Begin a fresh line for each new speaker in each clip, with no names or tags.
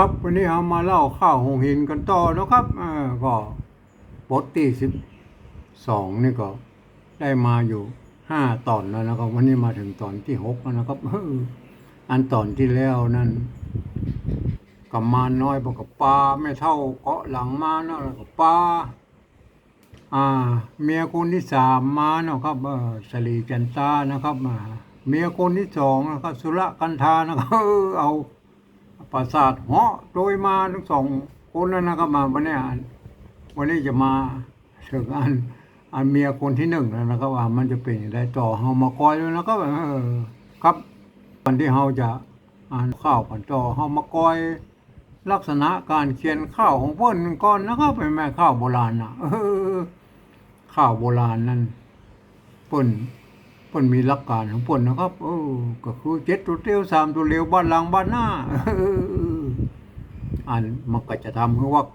ครับวันนี้เรามาเล่าข้าวหงหินกันต่อนะครับอก็บทที่สิบสองนี่ก็ได้มาอยู่ห้าตอนแล้วนะครับ วันนี้มาถึงตอนที่หกแล้วนะครับอันตอนที่แล้วนั้นกับมาน้อยบอกกับปลาไม่เท่าเกาะหลังมาเนาะแล้วก็ปลาอ่า เมียคนที่สามมาเนาะครับเออสลีจันตานะครับอ่าเมียคนที่สองนะครับสุรกันธานะครับเอา ปราสาทเหาะโดยมาทั้งสองคนแล้นะครับมาวันนี้วันนี้จะมาถึงอันอันเมียคนที่หนึ่งแล้วนะครับว่ามันจะเป็นอย่างไรต่อเฮามาคอยแล้วนะครับเออครับวันที่เฮาจะอ่านข้าวกันต่อเฮามาคอย ลักษณะการเขียนข้าวของเพิ่นก่อนนะครับเป็นแม่ข้าวโบราณนะเออข้าวโบราณนั้นเพิ่น เพิ่นมีหลักการของเพิ่นนะครับเออก็คือเจ็ดตัวเตี้ยวสามตัวเร็วบ้านหลังบ้านหน้าอันมันก็จะทำให้วัก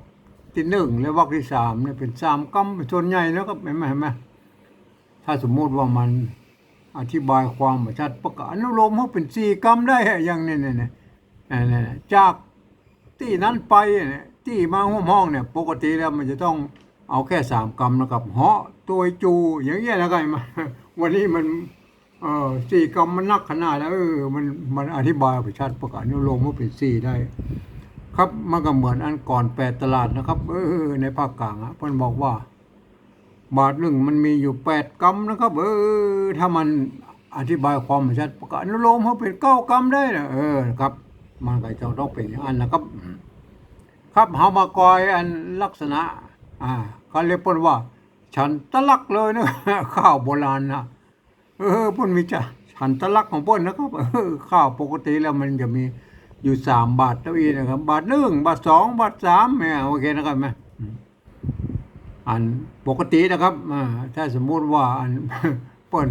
ที่หนึ่งและวักที่สามเนี่ยเป็นสามกำเป็นส่วนใหญ่นะครับเห็นไหมเห็นไหมถ้าสมมติว่ามันอธิบายความมาชัดประกาศอนุโลมให้เป็นสี่กำได้อย่างนี้เนี่ยเนี่ยเนี่ยจากที่นั้นไปเนี่ยที่มาห้องห้องเนี่ย ปกติแล้วมันจะต้อง เอาแค่สามกำนะครับเหาะตัวจู อย่างเงี้ยแล้วกันมาวันนี้มันเออสี่กรรมมันนักขนาดแล้วเออมันมันอธิบายประชัดประกาศนิโรมว่าเป็นสี่ได้ ครับมันก็เหมือนอันก่อนแปดตลาดนะครับ เออ ในภาคกลางอะเพิ่นบอกว่า บาทหนึ่งมันมีอยู่แปดกรรมนะครับ เออ ถ้ามันอธิบายความประชัดประกาศนิโรมว่าเป็นเก้ากรรมได้นะเออครับ มันก็จะต้องเป็นอย่างนั้นนะครับ ครับเฮามากอยอันลักษณะ อ่าเขาเรียกเพิ่นว่า ฉันตะลักเลยนะข้าวโบราณนะเออเพ่นมีจ้ะฉันตะลักของเพ่นนะครับเออข้าวปกติแล้วมันจะมีอยู่สามบาทเท่านี้นะครับ บาทหนึ่งบาทสองบาทสามแม่ยโอเคนะครับแม่อืมอันปกตินะครับอ่าถ้าสมมุติว่าอันเพิ่น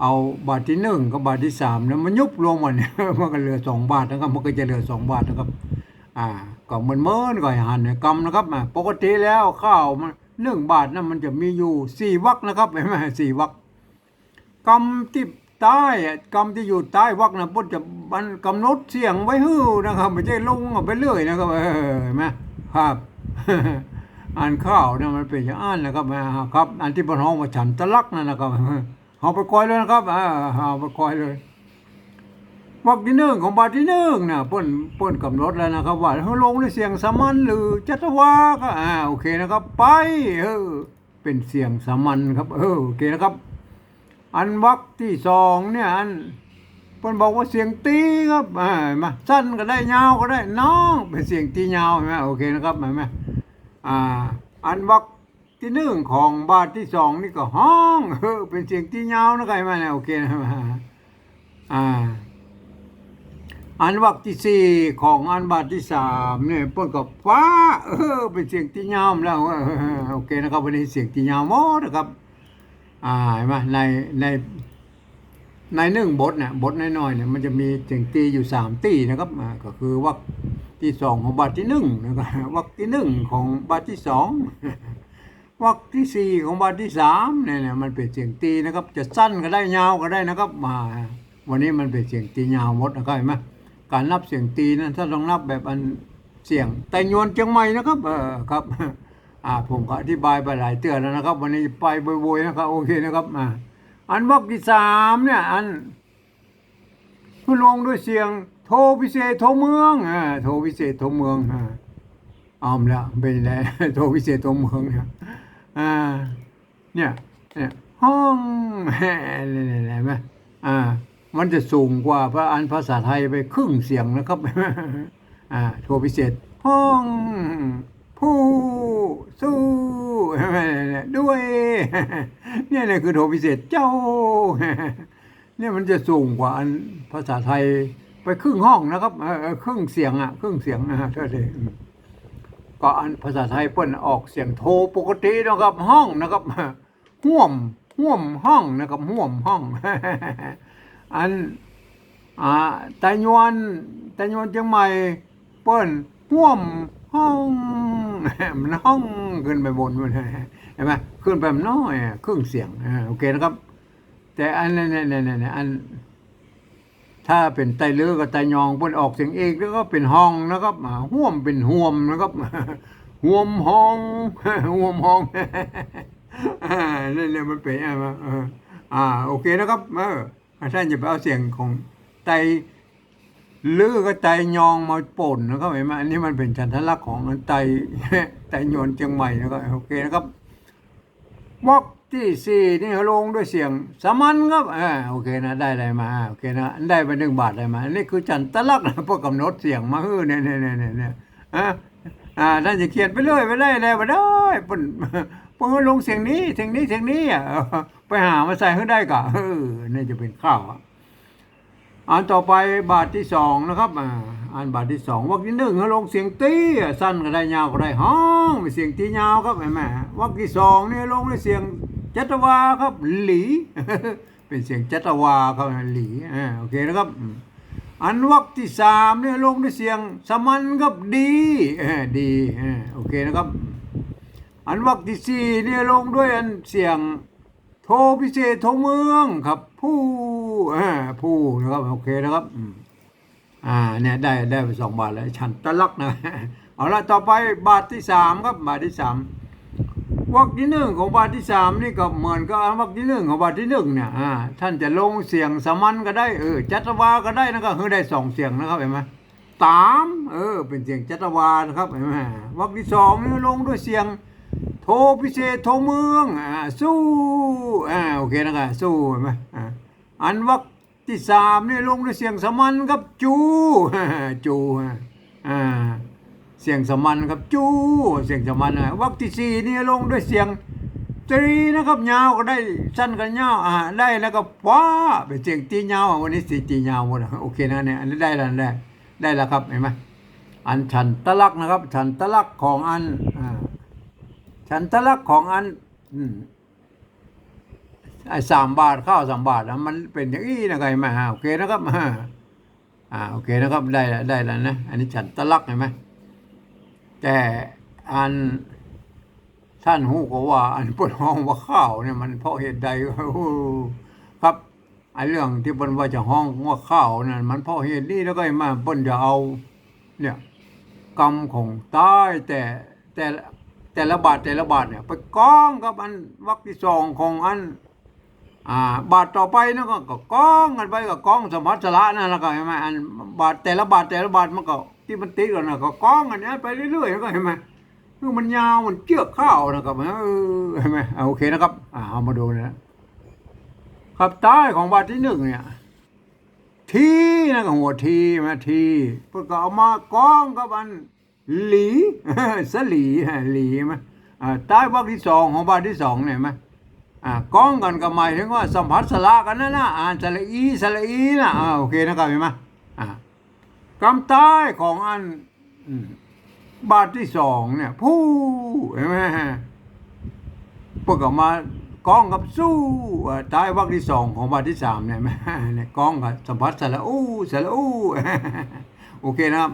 เอาบาทที่หนึ่งกับบาทที่สามเนี่ยมันยุบรวมกันเนี่ยมันก็เหลือสองบาทนะครับ มันก็จะเหลือสองบาทนะครับ อ่า ก็เหมือนเมินก็หันให้กำนะครับอ่าปกติแล้วข้าวมันหนึ่งบาทนั้นมันจะมีอยู่สี่วักนะครับเห็นไหมสี่วักกรรมที่ใต้กรรมที่อยู่ใต้วักนะพุทธจะมันกำหนดเสียงไว้ฮื้อนะครับไม่ใช่ลงไปเรื่อยนะครับเห็นไหมครับอ่านข้าวเนี่ยมันเป็นอย่างอ่านนะครับอ่าครับ อันที่บนห้องว่าฉันตะลักนั่นนะครับเอาไปคอยเลยนะครับเอาไปคอยเลย วักที่หนึ่งของบาทที่หนึ่งนะเปิ้นเปิ้นกำหนดแล้วนะครับ ว่าเขาลงด้วยเสียงสามัญหรือจัตวาก็อ่าโอเคนะครับ ไปเออเป็นเสียงสามัญครับเออโอเคนะครับ อันวักที่สองเนี่ยอันเพิ่นบอกว่าเสียงตีครับอ่ามาสั้นก็ได้ยาวก็ได้น้องเป็นเสียงตียาวเห็นไหมโอเคนะครับเห็นไหมอ่าอันวักที่หนึ่งของบาทที่สองนี่ก็ห้องเออเป็นเสียงตียาวนะใครับเห็นไหมเนี่ยโอเคนะครับอ่า อันวักที่สี่ของอันบาทที่สามเนี่ยเพิ่นก็ฟ้า เออ เป็นเสียงตียาวแล้วโอเคนะครับวันนี้เสียงตียาวหมดนะครับ อ่าเห็นไหมในในในหนึ่งบทเนี่ยบทน้อยๆเนี่ยมันจะมีเสียงตีอยู่สามตีนะครับก็คือวรรคที่สองของบาทที่หนึ่งนะครับวรรคที่หนึ่งของบาทที่สองวรรคที่สี่ของบาทที่สามเนี่ยเนี่ยมันเป็นเสียงตีนะครับ จะสั้นก็ได้ยาวก็ได้นะครับมาวันนี้มันเป็นเสียงตียาวหมดนะครับเห็นไหม การนับเสียงตีนั้นถ้าลองนับแบบอันเสียง แต่ยวนเชียงใหม่นะครับเออครับอ่าผมก็อธิบายไปหลายเตือนแล้วนะครับ วันนี้ไปบ่อยๆนะครับโอเคนะครับอ่าอันวรรคที่สามเนี่ยอันผู้ลงด้วยเสียง โทพิเศษโทเมืองอ่าโทพิเศษโทเมืองอ่าเอาแล้วเป็นไงโทพิเศษโทเมืองเนี่ยอ่าเนี่ยเนี่ยห้องเนี่ยเห็นไหมอ่า มันจะสูงกว่าพระอันภาษาไทยไปครึ่งเสียงนะครับ อ่าโทรพิเศษห้องผู้สู้ด้วยเนี่ยเนี่ยคือโทรพิเศษเจ้า เนี่ยมันจะสูงกว่าอันภาษาไทยไปครึ่งห้องนะครับครึ่งเสียงอะครึ่งเสียงนะฮะเท่านี้อืมก็อันภาษาไทยเพิ่นออกเสียงโทปกตินะครับห้องนะครับห่วมห่วมห้องนะครับห่วมห้อง อันอ่าไตยวนไตยวนเชียงใหม่เปิ้นห่วมห้องมันห้องขึ้นไปบนมันเห็นไหมขึ้นไปมันน้อยครึ่งเสียงโอเคนะครับ แต่อันนี้นี่นี่นี่อัน ถ้าเป็นไตเลือกับไตยองเพิ่นออกเสียงเอกแล้วก็เป็นห้องนะครับห่วมเป็นห่วมนะครับห่วมห้องห่วมห้องนั่นเนี่มันเป็นอ่ามาอออ่าโอเคนะครับเออ ท่านจะไปเอาเสียงของไตลือกับไตยองมาป่นนะครับเห็นไหมอันนี้มันเป็นชันทลักษณ์ของไตไตยนเชียงใหม่นะครับโอเคนะครับวอกที่สี่นี่ลงด้วยเสียงสามัญครับอ่าโอเคนะได้อะไรมาโอเคนะได้ไปหนึ่งบาทอะได้มาอันนี้คือจันตลักษณ์นะพวกกำหนดเสียงมาฮื้อเนี่ยเนี่ยเนี่ยเนี่ยเนี่ยอ่าอ่าท่านจะเขียนไปเรื่อยไปได้เลยไปได้ปุ่นปุ่นลงเสียงนี้เสียงนี้เสียงนี้อะ ไปหามาใส่ให้ได้ก่ะเออนี่จะเป็นข้าวอะอันต่อไปบาทที่สองนะครับอ่าอันบาทที่สองวรรคที่หนึ่งให้ลงเสียงตีสั้นก็ได้ยาวก็ได้ห้องเป็นเสียงตียาวครับเห็นไหมวรรคที่สองนี่ลงด้วยเสียงจัตวาครับ หลี เป็นเสียงจัตวาครับหลีอ่าโอเคนะครับ อันวรรคที่สามเนี่ยลงด้วยเสียงสมันครับดีดีโอเคนะครับ อันวรรคที่สี่เนี่ยลงด้วยอันเสียง โทพิเศษโทเมืองครับ ผู้อ่าผู้นะครับโอเคนะครับอ่าเนี่ยได้ได้ไปสองบาทแล้วฉันตะลักนะเอาละต่อไปบาทที่สามครับบาทที่สามวรรคที่หนึ่งของบาทที่สามนี่ก็เหมือนกับวรรคที่หนึ่งของบาทที่หนึ่งเนี่ยอ่าท่านจะลงเสียงสมัญก็ได้เออจัตวาก็ได้นะครับคือได้สองเสียงนะครับเห็นไหมตามเออเป็นเสียงจัตวานะครับเห็นไหมวรรคที่สองนี่ลงด้วยเสียง โทพิเศษโทเมืองอ่าสู้อ่าโอเคนะครับสู้เห็นไหมอ่าอันวรรคที่สามนี่ลงด้วยเสียงสมัญครับจูจูอ่าเสียงสมัญครับจูเสียงสมัญนะวรรคที่สี่นี่ลงด้วยเสียงตรีนะครับยาวก็ได้สั้นก็ยาวอ่าได้แล้วก็ฟ้าเป็นเสียงตียาววันนี้สีตียาวหมดโอเคนะเนี่ยอันนี้ได้แล้วได้ได้แล้วครับเห็นไหมอันฉันตะลักนะครับฉันตะลักของอันอ่า ฉันตะลักของอันอไอ้สามบาทข้าวสามบาทนะมันเป็นอย่างนี้นะไงมาโอเคนะครับอ่าอ่าโอเคนะครับได้แล้วได้แล้วนะอันนี้ฉันตะลักเห็นไหมแต่อันท่านหูก็ว่า อันปิดห้องว่าข้าวเนี่ยมันเพราะเหตุใดครับไอ้เรื่องที่ปนว่าจะห้องว่าข้าวนั่นมันเพราะเหตุนี้แล้วก็ไอ้มาปนจะเอา เนี่ยกรรมของใต้แต่แต่ แต่ละบาทแต่ละบาทเนี่ยไปกองกับอันวรรคที่สองของอันอ่าบาทต่อไปนะก็ก็กองกันไปก็กองสมพัสละนั่นแล้วก็เห็นไหมอันบาทแต่ละบาทแต่ละบาทมันก็ที่มันติดกันนะก็กองกันเนี้ยไปเรื่อยๆก็เห็นไหมคือมันยาวมันเจือกข้าวนะครับเออเห็นไหมอ่าโอเคนะครับอ่าเอามาดูนะครับใต้ของบาทที่หนึ่งเนี่ยทีนะครับหัวทีมาทีเพื่อก็เอามากองกับอัน หลีสลีฮะหลีไหมอ่าใต้วรรคที่สองของบาทที่สองเนี่ยไหมอ่าก้องกันก็หมายถึงว่าสัมผัสสละกันนั่นะอ่านสละอีสละอีนะอ่าโอเคนะครับเห็นไหมอ่ากำใต้ของอันบาทที่สองเนี่ยผู้เห็นไหมพวกก็มาก้องกับสู้อ่าใต้วรรคที่สองของบาทที่สามเนี่ยเนี่ยก้องกับสัมผัสสละอู้สละอู้โอเคนะครับ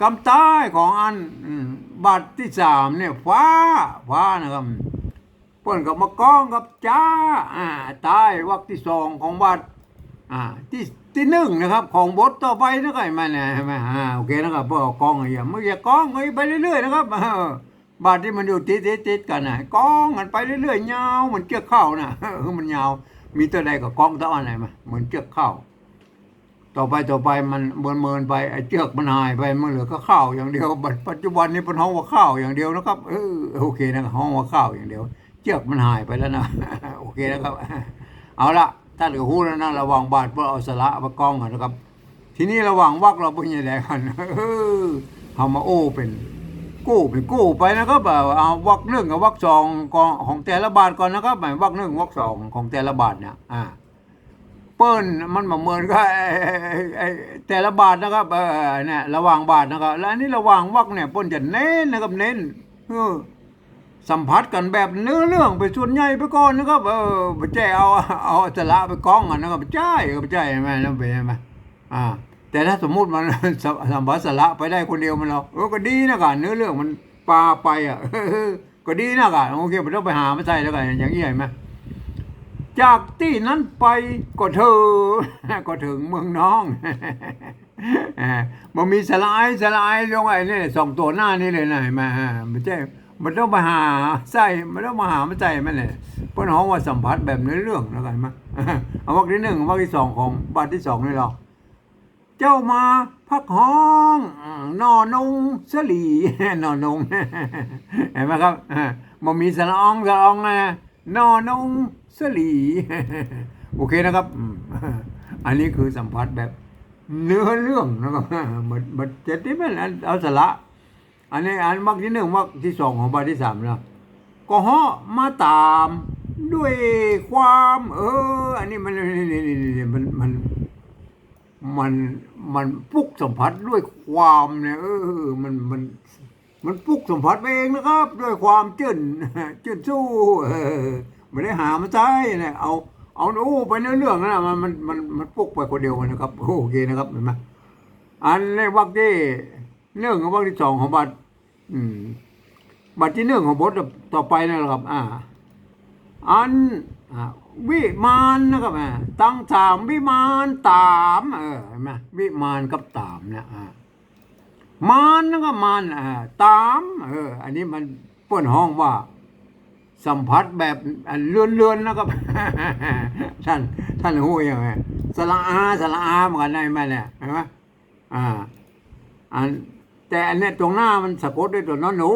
กำใต้ของอันอืมบาทที่สามเนี่ยฟ้าฟ้านะครับเพิ่นก็มากองกับจ้าอ่าตายวรรคที่สองของบทอ่าที่ที่หนึ่งนะครับ ของบทต่อไปนะครับเห็นไหมันเนี่ยใช่ไหมอ่าโอเคนะครับพ่อกองอะไรอย่างไม่อย่ากองไปเรื่อยๆนะครับบาทที่มันอยู่ติดติดติดกันนะกองกันไปเรื่อยๆยาวเหมือนเชือกเข้านะเออมันยาวมีตัวใดก็กองตัวอะไรมาเหมือนเชือกเข้า ต่อไปต่อไปมันเมินเมินๆไปไอ้เชือกมันหายไปมันเหลือก็ข้าวอย่างเดียวปัจจุบันนี้เป็นห้องว่าข้าวอย่างเดียวนะครับเออโอเคนะห้องว่าข้าวอย่างเดียวเชือกมันหายไปแล้วนะโอเคนะครับ เอาละท่านก็พูดแล้วนะระวังบาดเพื่อเอาสละมากองกันนะครับ ทีนี้ระหว่างวักเราเป็นยังไงกันเออเอามาโอ้เป็นกู้เป็นกู้ไปนะครับแบบเอาวักหนึ่งกับวักสองของของแต่ละบาทก่อนนะครับหมายวักหนึ่งวักสองของแต่ละบาทเนี่ยอ่า เปิ้นมันเหมือนก็ไอ้แต่ละบาทนะครับเออเนี่ยระหว่างบาทนะครับ แล้วอันนี้ระหว่างวักเนี่ยเปิ้นจะเน้นนะครับเน้นเออสัมผัสกันแบบเนื้อเรื่องไปส่วนใหญ่ไปก่อนนะครับเออไปแจเอาเอาสละไปกองกันนะครับไปใช่ก็ไปใช่ไหมนั่นเป็นไหมอ่า แต่ถ้าสมมุติมันสัมผัสสละไปได้คนเดียวมันเราเออก็ดีนะกันเนื้อเรื่องมันปลาไปอะก็ดีนะกันโอเคไม่ต้องไปหามาใส่แล้วกันอย่างนี้เห็นไหม จากที่นั้นไปก็เธอ ก็ถึงเมืองน้องมันมีสลายสลายลงไอ้นี่สองตัวหน้านี่เลยนะเห็นไมามันใช่มันต้องมาหาใส่มันต้องมาหามาใส่มันเลยเพื่อนห้องว่าสัมผัสแบบเนื้เรื่องแล้วกันมาเอาวักที่หนึ่งวักที่สองของบาทที่สองนี่หรอกเจ้ามาพักห้องนอนงสลีนอนงเห็นไหมครับมันมีสลอองสลอองนะนอนง สลีโอเคนะครับ อันนี้คือสัมผัสแบบเนื้อเรื่องนะครับเหมือนเจ็ดที่มันเอาสละ อันนี้อันวักที่หนึ่งวักที่สองของบาทที่สามนะก็เหาะมาตามด้วยความ เออ อันนี้มันนี่นี่มันมันมันมันปุกสัมผัสด้วยความเนี่ยเออมันมันมันปุกสัมผัสไปเองนะครับ ด้วยความจืนจืนสู้เออ ไม่ได้หามาใช้เนี่ยเอาเอาโอ้ไปเนื้อเรื่องนะมันมันมันมันปุกไปคนเดียวนะครับโอเคนะครับเห็นไหมอันในวักที่เรื่องของวักที่สองของบัตรอืมบัตรที่หนึ่องของบทต่อไปนะครับ อ่า อันอ่าวิมานนะครับอ่าตั้งสามวิมานตามเออเห็นไหมวิมานกับตามเนี่ยอ่ามานนะครับมานอ่าตามเอออันนี้มันเปิ้นห้องว่า สัมผัสแบบเลื่อนๆนะครับ ท่านท่านหูยังไงสละอาสละอาเหมือนกันได้ไหมเนี่ยเห็นไหมอ่าอันแต่อันเนี้ยตรงหน้ามันสะกดด้วยตัวนอนหนู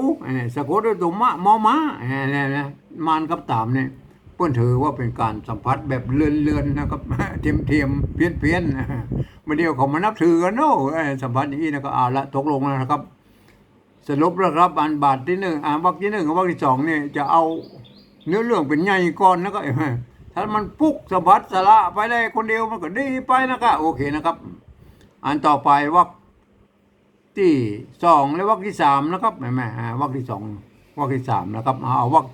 สะกดด้วยตัวมะมอม้าอันนี้นะมานกับตามเนี่ยเพื่อนถือว่าเป็นการสัมผัสแบบเลื่อนๆนะครับเทียมเทียมๆเพี้ยนเพี้ยนๆมาเดียวเขามานับถือกันเนาะสัมผัสอย่างนี้นะก็เอาละตกลงนะครับ สรุปแล้วครับอันบาทที่หนึ่งอ่านวักที่หนึ่งกับวักที่สองเนี่ยจะเอาเนื้อเรื่องเป็นใหญ่ก่อนนะก็ถ้ามันปุกสะบัดสละไปได้คนเดียวมันก็ดีไปนะครับโอเคนะครับ อันต่อไปวักที่สองและวักที่สามนะครับแม่แม่อ่าวักที่สองวักที่สามนะครับเอาเอาวัก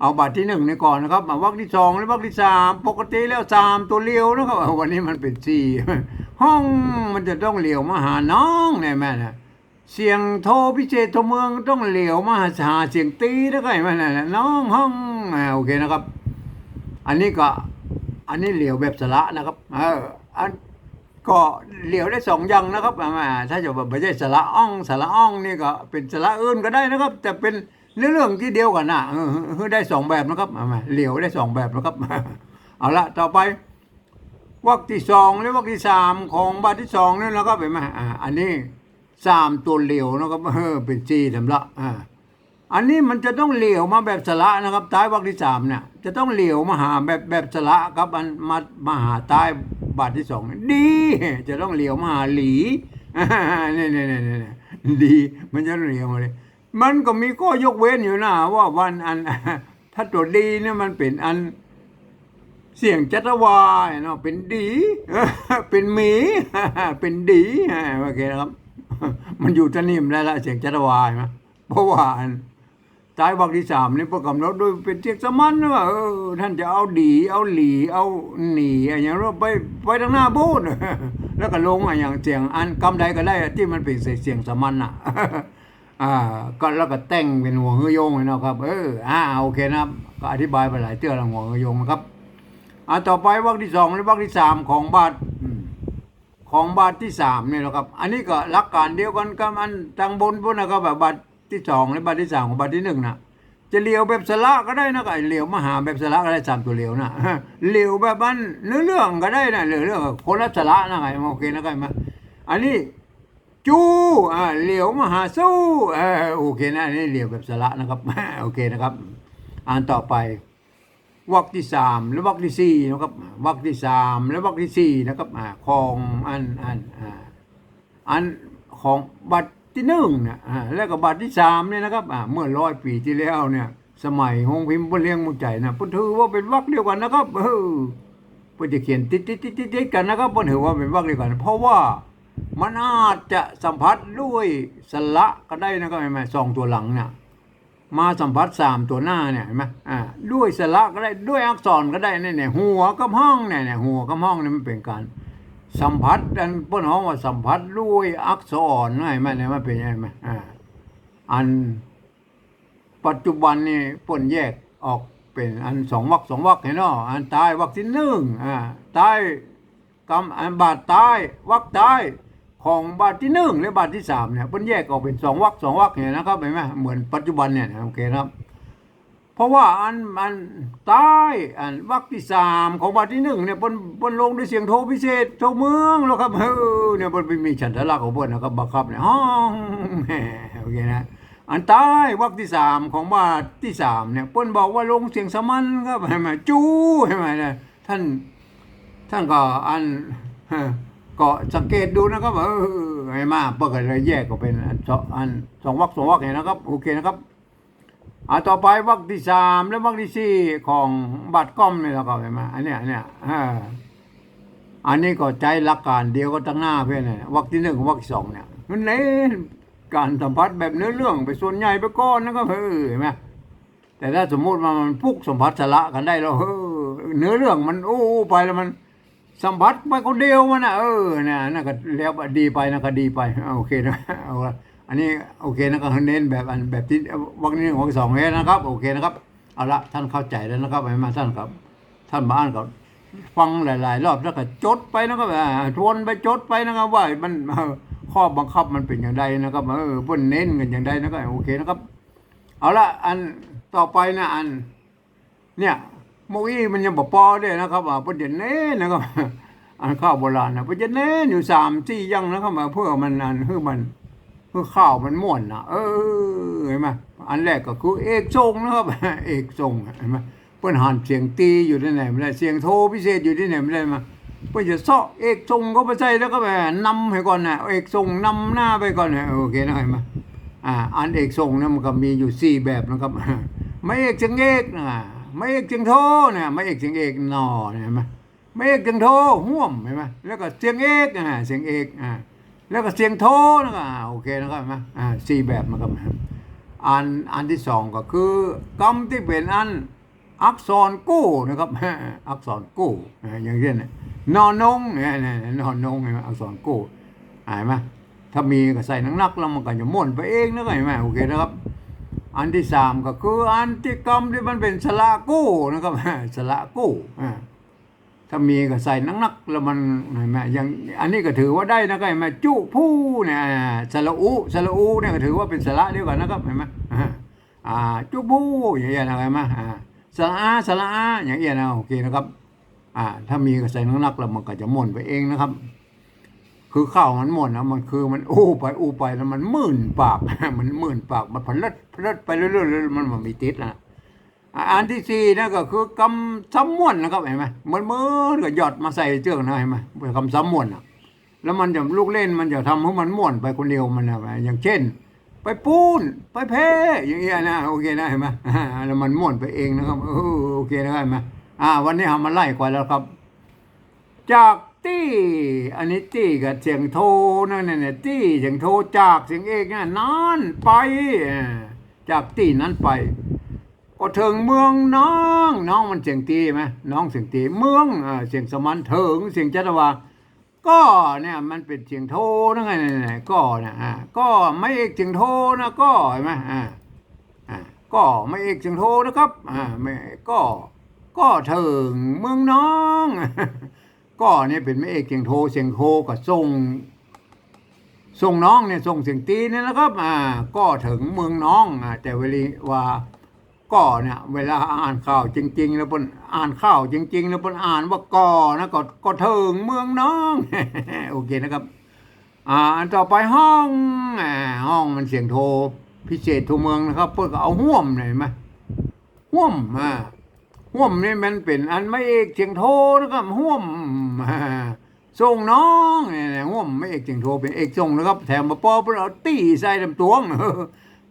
เอาบาทที่หนึ่งนี่ก่อนนะครับเอาวักที่สองและวักที่สามปกติแล้วสามตัวเลี้ยวนะครับวันนี้มันเป็นสี่ห้องมันจะต้องเลี้ยวมาหาน้องเนี่ยแม่นะ เสียงโทรพิเศษโทรเมืองต้องเหลียวมาหาเสียงตีแล้วก็ไอ้มันน่ะน้องห้องโอเคนะครับ อันนี้ก็อันนี้เหลียวแบบสละนะครับเอออันก็เหลียวได้สองอย่างนะครับอ่าถ้าจะแบบไม่ใช่สละอ่องสละอ่องนี่ก็เป็นสละอื่นก็ได้นะครับ แต่เป็นเรื่องเรื่องที่เดียวกันนะเออได้สองแบบนะครับอ่าเหลียวได้สองแบบนะครับเอาละต่อไปวักที่สองและวักที่สามของบาทที่สองนี่นะครับเห็นไหมอ่าอันนี้ สามตัวเหลียวนะครับเออเป็นจีสำละอ่าอันนี้มันจะต้องเหลียวมาแบบสละนะครับท้ายวักที่สามเนี่ยจะต้องเหลียวมาหาแบบแบบสละครับอันมามาหาใต้บาทที่สองดี จะต้องเหลียวมาหาหลีอ่านี่นี่นี่นี่ดี มันจะเหลียวมาเลย มันก็มีข้อยกเว้นอยู่นะว่าวันอัน ถ้าตัวดีเนี่ยมันเป็นอันเสียงจัตวาเนาะเป็นดี เป็นหมี เป็นดีโอเคนะครับ มันอยู่ตะนิ่มแล้วละเสียงจัตวายนะเพราะว่านตายวักที่สามนี่ประกำหนดด้วยเป็นเสียงสมันนะว่าเออท่านจะเอาดี เอาหลี เอาหนีอะไรอย่างเราไปไปทางหน้าบูนแล้วก็ลงอะไรอย่างเสียงอันกำใดก็ได้ที่มันเป็นเสียงสมันอะอ่าก็แล้วก็แต่งเป็นหัวเฮือยงเลยนะครับ เอออ่าโอเคนะครับ ก็อธิบายไปหลายเตื้อล้วหัวเฮือยงนะครับอ่าต่อไปวรรคที่สองและวรรคที่สามของบาท ของบาทที่สามเนี่ยนะครับ อันนี้ก็หลักการเดียวกันกับอันทางบนพวกนะครับแบบบาทที่สองและบาทที่สามของบาทที่หนึ่งนะจะเลี้ยวแบบสละก็ได้นะก็ไอ้เลี้ยวมหาแบบสละก็ได้สามตัวเลี้ยวนะเลี้ยวแบบมันเนื้อเรื่องก็ได้นะเรื่องเรื่องคนละสละนะไงโอเคนะไงมาอันนี้จูอ่าเหลียวมหาสู้เออโอเคนะอันนี้เหลียวแบบสละนะครับโอเคนะครับ อ่านต่อไป วรรคที่สามและวรรคที่สี่นะครับวรรคที่สามและวรรคที่สี่นะครับอ่าของอันอันอ่าอันของบัตรที่หนึ่งนี่ยอ่าแล้วก็บัตรที่สามเนี่ยนะครับอ่าเมื่อร้อยปีที่แล้วเนี่ยสมัยหงพิมพ์บนเลี้ยงมุใจนะพิ่นถือว่าเป็นวรรคเดียวกันนะครับเออพื่อจะเขียนติดติดติดติดติดกันนะครับพื่อนถือว่าเป็นวรรคเดียวกัน เพราะว่ามันอาจจะสัมผัสด้วยสละก็ได้นะครับห็นไหมสองตัวหลังเนี่ย มาสัมผัสสามตัวหน้าเนี่ยเห็นไหมอ่าด้วยสละก็ได้ด้วยอักษรก็ได้เนี่ยเนี่ยหัวกับห้องเนี่ยเนี่ยหัวกับห้องเนี่ยมันเป็นการ สัมผัสอันพื่อนห้องว่าสัมผัสด้วยอักษรนะเห็นไหมเนี่ยมันเป็นยังไงไหมอ่าอันปัจจุบันนี่ปนแยกออกเป็นอันสองวักสองวักเห็นเนาะอันตายวักที่หนึ่งอ่าตายกรรมอันบาทตายวักตาย ของบาทที่หนึ่งและบาทที่สามเนี่ยเพิ่นแยกออกเป็นสองวักสองวักเนี่ยนะครับเห็นไหมเหมือนปัจจุบันเนี่ยโอเคครับ เพราะว่าอันอันตายอันวรรคที่สามของบาทที่หนึ่งเนี่ยเพิ่นเพิ่นลงด้วยเสียงโทพิเศษโทเมืองแล้วครับเออเนี่ยเพิ่นมีฉันทะลักของเพิ่นนะครับบังคับเนี่ยห้องแหมโอเคนะอันตายวรรคที่สามของบาทที่สามเนี่ยเพิ่นบอกว่าลงเสียงสมันครับเห็นไหมจู้เห็นไหมนี่ยท่านท่านก็อัน ก็สังเกตดูนะครับเออไอ้มาเปิดกันเลยแยกก็เป็นอันสองอันสองวรรคสองวรรคเห็นนะครับ โอเคนะครับอ่าต่อไปวรรคที่สามและวรรคที่สี่ของบัตรก้อมนี่แล้วก็เห็นไหมอันเนี้ยอันเนี้ยอ่าอันนี้ก็ใจหลักการเดียวก็ตั้งหน้าเพื่อนเนี่ยวรรคที่หนึ่งกับวรรคที่สองเนี่ยมันเน้นการสัมผัสแบบเนื้อเรื่องไปส่วนใหญ่ไปก้อนนะครับเออเห็นไหมแต่ถ้าสมมุติว่ามันพุกสัมผัสสละกันได้แล้วเออเนื้อเรื่องมันโอ้ไปแล้วมัน สัมผัสไปคนเดียวมันนะเออเนี่ยนั่นก็แล้วดีไปนะก็ดีไปโอเคนะเอาละอันนี้โอเคนะครับเน้นแบบอันแบบที่วักนี้วักสองเมตรนะครับ โอเคนะครับเอาละท่านเข้าใจแล้วนะครับไปมาท่านครับ ท่านบ้านก็ฟังหลาย ๆ รอบแล้วก็จดไปนะครับทวนไปจดไปนะครับ ว่ามันข้อบังคับมันเป็นอย่างไรนะครับเออเพิ่นเน้นกันอย่างไรนะครับโอเคนะครับ เอาละอันต่อไปนะอัน เนี่ย มอีมันยังบอกปอด้วยนะครับว่าเพิ่นจะเน้นนะครับอันข้าวโบราณนะเพิ่นจะเน้นอยู่สามสี่ยังนะครับเพื่อมันอันเพื่อมันคือข้าวมันม่วนนะเออเห็นไหมอันแรกก็คือเอกทรงนะครับเอกทรงเห็นไหมเพิ่นหันเสียงตีอยู่ที่ไหนไม่ได้เสียงโทพิเศษอยู่ที่ไหนไม่ได้มาเพิ่นจะเซาะเอกทรงก็ไปใส่แล้วก็แบบนำให้ก่อนนะเอกทรงนำหน้าไปก่อนนะโอเคนะเห็นไหมอ่าอันเอกทรงเนี่ยมันก็มีอยู่สี่แบบนะครับไม่เอกเสียงเอกนะ ไม่เอกเสียงโทนะไม่เอกเสียงเอกนอนะเห็นไหมไม่เอกเสียงโทห่วมเห็นไหมแล้วก็เสียงเอกอ่าเสียงเอกอ่าแล้วก็เสียงโทนะครับโอเคนะครับเห็นไหมอ่าสี่แบบนะครับอันอันที่สองก็คือกรรมที่เป็นอันอักษรกู้นะครับอักษรกู้อ่าอย่างเช่นนอนนงเนี่ยนอนนงเห็นไหมอักษรกู้เห็นไหมถ้ามีก็ใส่นักๆแล้วมันก็จะม่วนไปเองนะครับเห็นไหมโอเคนะครับ อันที่สามก็คืออันที่กรรมที่มันเป็นสละกู้นะครับสละกู้ถ้ามีก็ใส่นักๆแล้วมันเห็นไหมอย่างอันนี้ก็ถือว่าได้นะครับเห็นไหมจุผู้เนี่ยสระอุสระอุเนี่ยก็ถือว่าเป็นสระเดียวกันนะครับเห็นไหมอ่าจุผู้อย่างเงี้ยนะครับเห็นไหมาสระอาสระอาอย่างเงี้ยนะโอเคนะครับอ่าถ้ามีก็ใส่นักๆแล้วมันก็จะม่นไปเองนะครับ คือข้าวมันหม่นนะมันคือมันอู้ไปอู้ไปแล้วมันหมื่นปากมันหมื่นปากมันพลัดพลัดไปเรื่อยๆมันมันมีติดนะอันที่สี่นะก็คือกำซ้ำม้วนนะครับเห็นไหมมันมือก็หยอดมาใส่เจือกนะเห็นไหมเป็นคำซ้ำม้วนอะ แล้วมันจะลูกเล่นมันจะทำให้มันม้วนไปคนเดียวมันนะอย่างเช่น ไปปูนไปเพอย่างเงี้ยนะโอเคนะเห็นไหมแล้วมันม้วนไปเองนะครับโอเคนะเห็นไหมอ่า วันนี้ทำมาไล่กว่าแล้วครับ จาก ตี้อันนี้ตี้กับเสียงโทนั่นเนี่ยตี้เสียงโทจากเสียงเอกนี่ยนั้นไป จากตี้นั้นไปก็ถึงเมืองน้องน้องมันเสียงตีไหมน้องเสียงตีเมืองเสียงสมันถึงเสียงจัตวาก็เนี่ยมันเป็นเสียงโทนั่นไงเนี่ยก็นะอ่าก็ไม่เอกเสียงโทนะก็เห็นไหมอ่าอ่าก็ไม่เอกเสียงโทนะครับอ่าไม่ก็ก็ถึงเมืองน้อง ก็เนี่ยเป็นไม่เอกเสียงโทเสียงโทก็ส่งส่งน้องเนี่ยส่งเสียงตีเนี่ยนะครับอ่าก็ถึงเมืองน้องอ่าแต่เวลีว่าก็เนี่ยเวลาอ่านข่าวจริง ๆ แล้วเพิ่นอ่านข่าวจริง ๆ แล้วเพิ่นอ่านว่าก่อนะก็ก็ถึงเมืองน้องโอเคนะครับอ่าอันต่อไปห้องอ่าห้องมันเสียงโทรพิเศษทั่วเมืองนะครับเพิ่นก็เอาห่วมเลยเห็นไหมห่วมอ่า ห่วมนี่มันเป็นอันไม่เอกเสียงโทนะครับห่วมส่งน้องเนี่ยห่วมไม่เอกเสียงโทเป็นเอกส่งนะครับ แถมมาปอเพิ่นเอาตี้ใส่ลำตัวง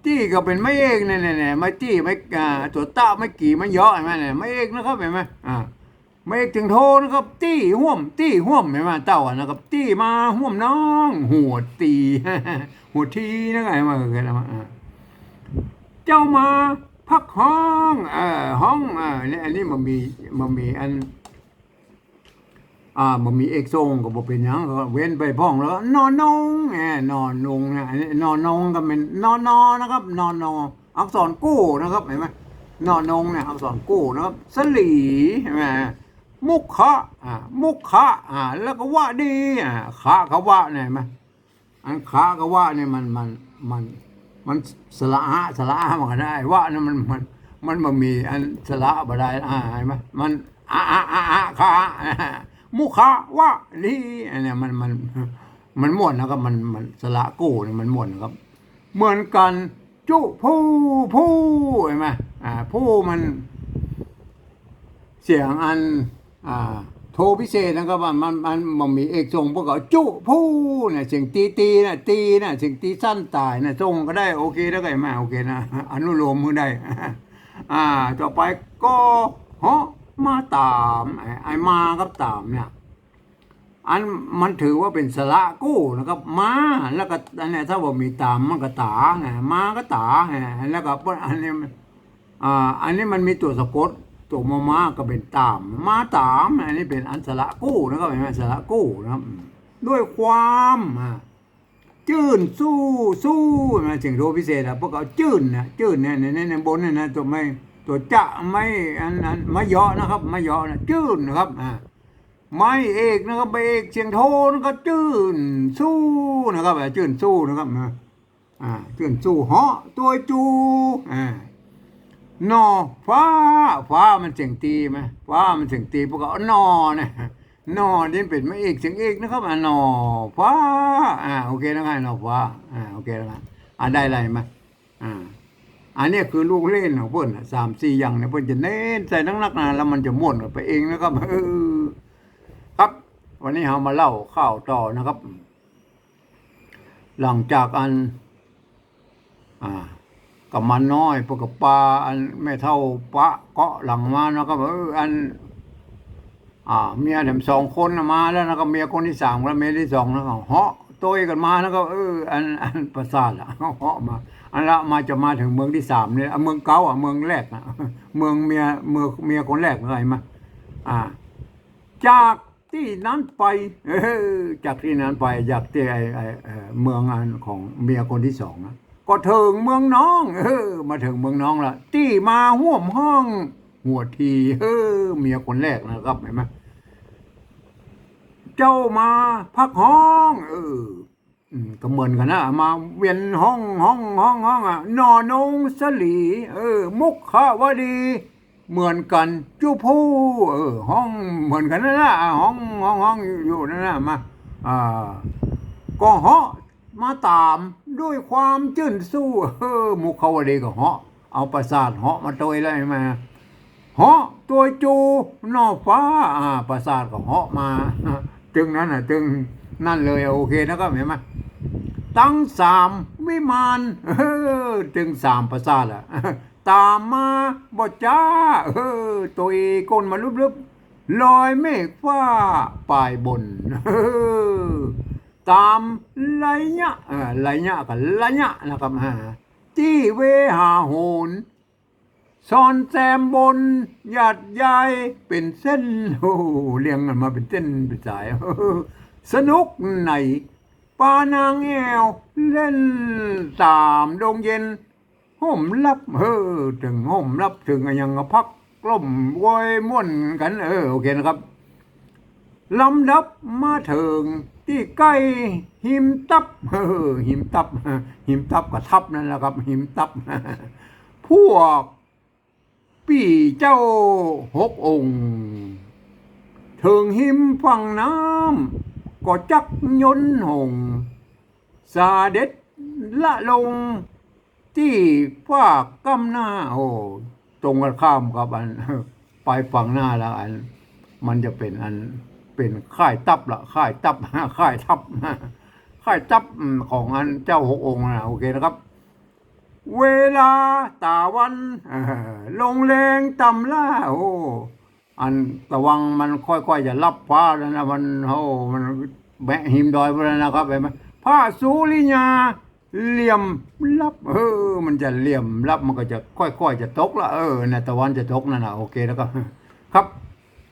จี้ก็เป็นไม่เอกเนี่ยเนี่ยไม่จี้ไม่อ่าตัวต้าไม่กี่ไม่เยอะเห็นไหมเนี่ยไม่เอกนะครับเห็นไหมอ่าไม่เอกถึงโทนะครับ ตี้ห่วม ตี้ห่วมเห็นไหมเต้าอะนะครับ ตี้มาห่วมน้อง หัวตีหัวทีนะไงมาเกิดอะไรมาเจ้ามา พักห้องเอ่อห้องอ่าเนี่ยอันนี้มันมีมันมีอันอ่ามันมีเอกทรงก็บ่เป็นหยังก็เว้นไปพ้องแล้ว นอนนงแหมนอนนงนะอันนี้นอนนงก็เป็นนอนนอนะครับ นอนนออักษรกู้นะครับเห็นไหมนอนงเนี่ยอักษรกู้นะครับสลีใช่ไหมมุขะอ่ามุขะอ่าแล้วก็ว่าดีอ่าขะเขาว่าเนี่ยเห็นไหมอันขะเขาว่าเนี่ยมันมันมัน มันสละอะสละอะมันก็ได้ ว่านี่มันมันมันมันมีอันสละบ่ได้อ่าเห็นไหมมันอะอะอะอะคะอ่ามุขะว่าดีอันเนี้ยมันมันมันม่วนนะครับมันมันสละกู้เนี่ยมันม่วนครับ เหมือนกัน จุผู้ผู้เห็นไหมอ่าผู้มันเสียงอันอ่า โทรพิเศษนะครับว่ามันมันมันมีเอกทรงพวกเขาจุผู้เนี่ยเสียงตีตีนะตีนะเสียงตีสั้นตายนะทรงก็ได้โอเคแล้วก็ไม่โอเคนะอนุโลมมือได้ อ่า ต่อไปก็ฮะมาตามไอ้มากับตามเนี่ยอันมันถือว่าเป็นสระกู้นะครับมาแล้วก็อันนี้ถ้าว่ามีตามมันก็ตาไงมาก็ตาไงแล้วก็อันนี้อ่าอันนี้มันมีตัวสะกด ตัวมามาก็เป็นตาม มาตามอันนี้เป็นอันสระกู้นะครับเห็นไหมสระกู้นะครับ ด้วยความจื่นสู้สู้นะถึงโทพิเศษอะพวกเขาจื่นนะจื่นเนี่ยในในบนเนี่ยนะตัวไม่ตัวจะไม่อันอันไม่ยาะนะครับไม่ยาะนะจื่นนะครับอ่าไม่เอกนะครับเอกเสียงโทนะครับจื่นสู้นะครับจื่นสู้นะครับอ่าจื่นสู้เหาะตัวจูอ่า นอฟ้าฟ้ามันเสียงตีไหมฟ้ามันเสียงตีพวกเขาเอานอเนี่ยนอนี่เป็นไม่เอกเสียงเอกนะครับอ่านอฟ้าอ่าโอเคนะครับนอฟ้าอ่าโอเคนะครับอ่าได้อะไรไหมอ่าอันนี้คือลูกเล่นของเพื่อนะสามสี่อย่างเนี่ยเพื่อนจะเน้นใส่นักนักนะแล้วมันจะม่วนไปเองนะครับเออครับ วันนี้เรามาเล่าข่าวต่อนะครับ หลังจากอัน อ่า กับมันน้อยพวกกับปลาอันแม่เท่าปะเกาะหลังมานะครับเอออัน อ่า เมียเนี่ยสองคนมาแล้วนะครับเมียคนที่สามแล้วเมียที่สองนะครับเหาะโตัวกันมาแล้วก็เอออันอันประสาทละเหาะมา อันละมาจะมาถึงเมืองที่สามเนี่ยเมืองเก่าอะเมืองแรกอะเมืองเมียเมืองเมียคนแรกอะไรมาอ่า จากที่นั้นไปเออจากที่นั้นไปจากที่ไอไอเอ่อเมืองอันของเมียคนที่สองนะ ก็ถึงเมืองน้อง เออ มาถึงเมืองน้องละที่มาห่วมห้อง หัวทีเออเมียคนแรกนะครับเห็นไหมเจ้ามาพักห้อง เออก็เหมือนกันนะมาเวียนห้องห้องห้องห้องอะนอนงสลี เออ มุขาวดี เหมือนกันจูผู้เออ ห้องเหมือนกันนะอะห้องห้องห้องอยู่นั่นนะมาอ่าก็เหาะ มาตามด้วยความจื่นสู้เออมุขาวดีก็เหาะเอาประสาทเหาะมาโดยเลยมาเหาะตัวจูนอฟ้าอ่าประสาทก็เหาะมาจึงนั้นอะจึงนั่นเลยโอเคนะครับเห็นไหมตั้งสามวิมานเออถึงสามประสาทอะตามมาบ่จ้าเออตัวเอก้นมาลุบๆลอยเมฆฟ้าปลายบนเออ ตามไหลยะเออไหลยะกับไหลยะนะครับฮะที่เวหาโหนซ่อนแซมบนหยัดใยเป็นเส้นโอ้เรียงกันมาเป็นเส้นเป็นสายสนุกในปานางแอวเล่นตามดงเย็นห่มรับเออถึงห่มรับถึงอะยังพักกล่มวอยม่วนกัน เออ โอเคนะครับลำดับมาถึง ที่ใกล้หิมตับเออหิมตับหิมตับกับทับนั่นแหละครับ หิมตับพวกปี่เจ้าหกองค์ถึงหิมฝั่งน้ำก็จักยนหงสาเด็ดละลง ที่ภาคกำหน้าโอ้ตรงกันข้ามกับอัน ไปฝั่งหน้าแล้วอัน มันจะเป็นอัน เป็นค่ายตับละค่ายตับค่ายทับค่ายตับของอันเจ้าหกองค์นะโอเคนะครับ เวลาตาวันลงแรงต่ำล่าโอ้อันระวังมันค่อยๆจะรับฟ้าแล้วนะมันโอ้มันแบะหิมดอยไปแล้วนะครับเห็นไหมผ้าสุริยาเหลี่ยมรับเออ มันจะเหลี่ยมรับมันก็จะค่อยๆจะตกละเออนะตะวันจะตกนั่นนะโอเคแล้วก็ครับ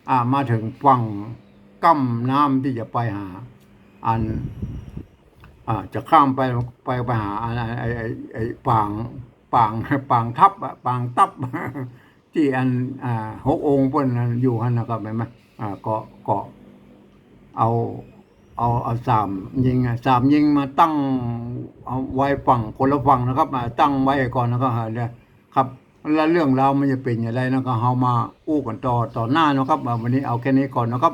อ่ามาถึงฝั่ง กั้มน้ำที่จะไปหา อันอ่าจะข้ามไปไปไปหาอันไอ้ไอ้ไอ้ฝั่งปางปางทับปางตับที่อันอ่าหกองค์เพิ่นอยู่หันนะครับแม่นไหมอ่าก็ก็เอาเอาเอาสามยิงสามยิงมาตั้งเอาไว้ฝั่งคนละฝั่งนะครับอ่าตั้งไว้ก่อนแล้วก็หาเนี่ยครับแล้วเรื่องราวมันจะเป็นอย่างไรนะก็เฮามาอู้กันต่อต่อหน้านะครับวันนี้เอาแค่นี้ก่อนนะครับ